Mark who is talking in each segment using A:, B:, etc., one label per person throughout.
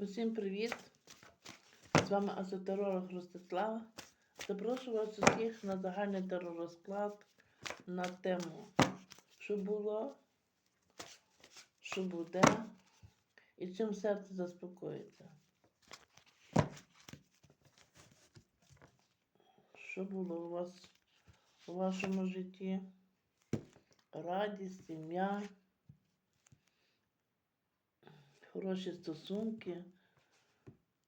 A: Усім привіт! З вами Азотеролог Ростислава. Запрошую вас усіх на загальний теророзклад на тему, що було, що буде і чим серце заспокоїться. Що було у вас у вашому житті? Радість, сім'я, хороші стосунки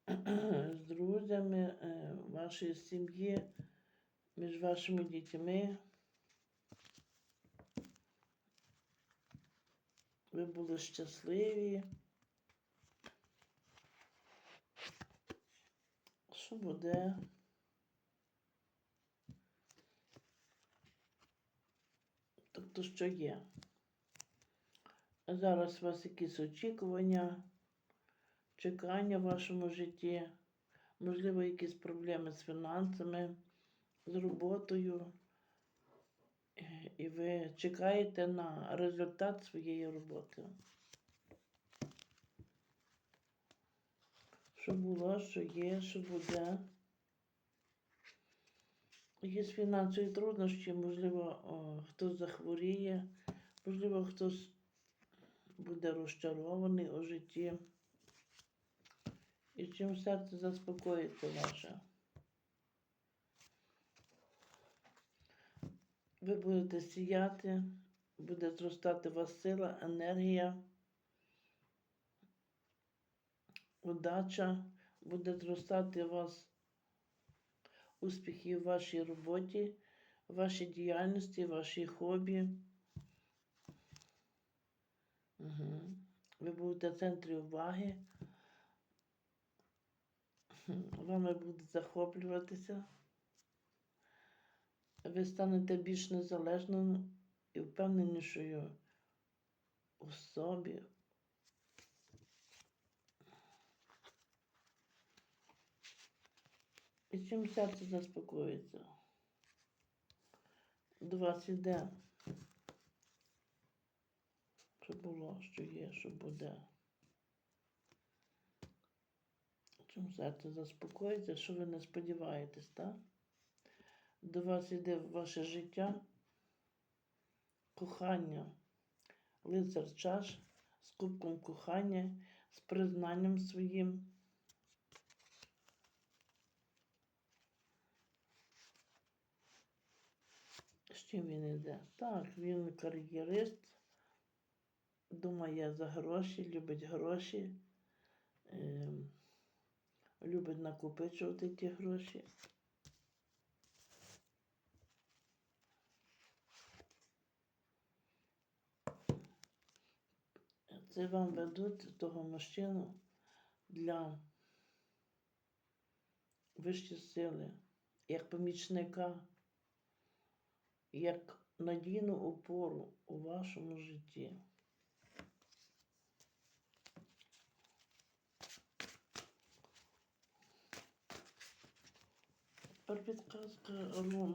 A: з друзями, е, вашої сім'ї, між вашими дітьми. Ви були щасливі. Що буде? Тобто, що є? Зараз у вас якісь очікування, чекання в вашому житті, можливо, якісь проблеми з фінансами, з роботою. І ви чекаєте на результат своєї роботи. Що було, що є, що буде. Є фінансові труднощі, можливо, о, хтось захворіє, можливо, хтось буде розчарований у житті. І чим серце заспокоїться ваше. Ви будете сіяти, буде зростати у вас сила, енергія, удача, буде зростати у вас успіхи в вашій роботі, в вашій діяльності, в вашій хобі. Угу. Ви будете в центрі уваги. Вами будуть захоплюватися. Ви станете більш незалежною і впевненішою у собі. І чим серце заспокоїться? До вас іде, що було, що є, що буде. Чим серце заспокоїться, що ви не сподіваєтесь, так? До вас іде ваше життя, кохання, лицар чаш з кубком кохання, з признанням своїм. З чим він йде? Так, він кар'єрист, думає за гроші, любить гроші, е, любить накопичувати ті гроші. Це вам ведуть того мужчину для вищої сили, як помічника як надійну опору у вашому житті. Ori că luăm.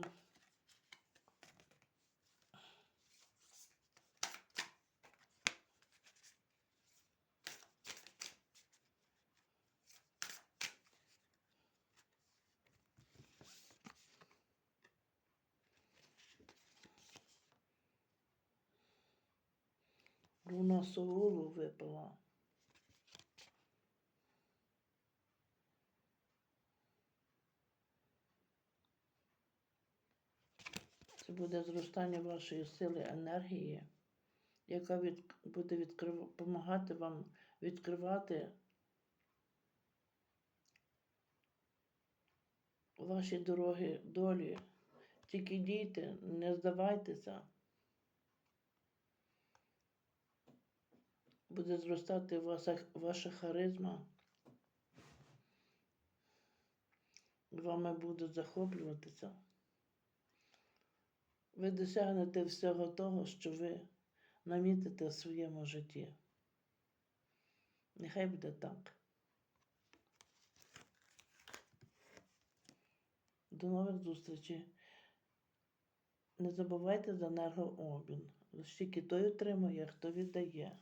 A: Luna solului pe la буде зростання вашої сили енергії, яка від, буде відкрив, допомагати вам відкривати ваші дороги долі. Тільки дійте, не здавайтеся. буде зростати ваша, ваша харизма. Вами будуть захоплюватися. Ви досягнете всього того, що ви намітите в своєму житті. Нехай буде так. До нових зустрічей. Не забувайте за енергообмін. Стільки той отримує, хто віддає.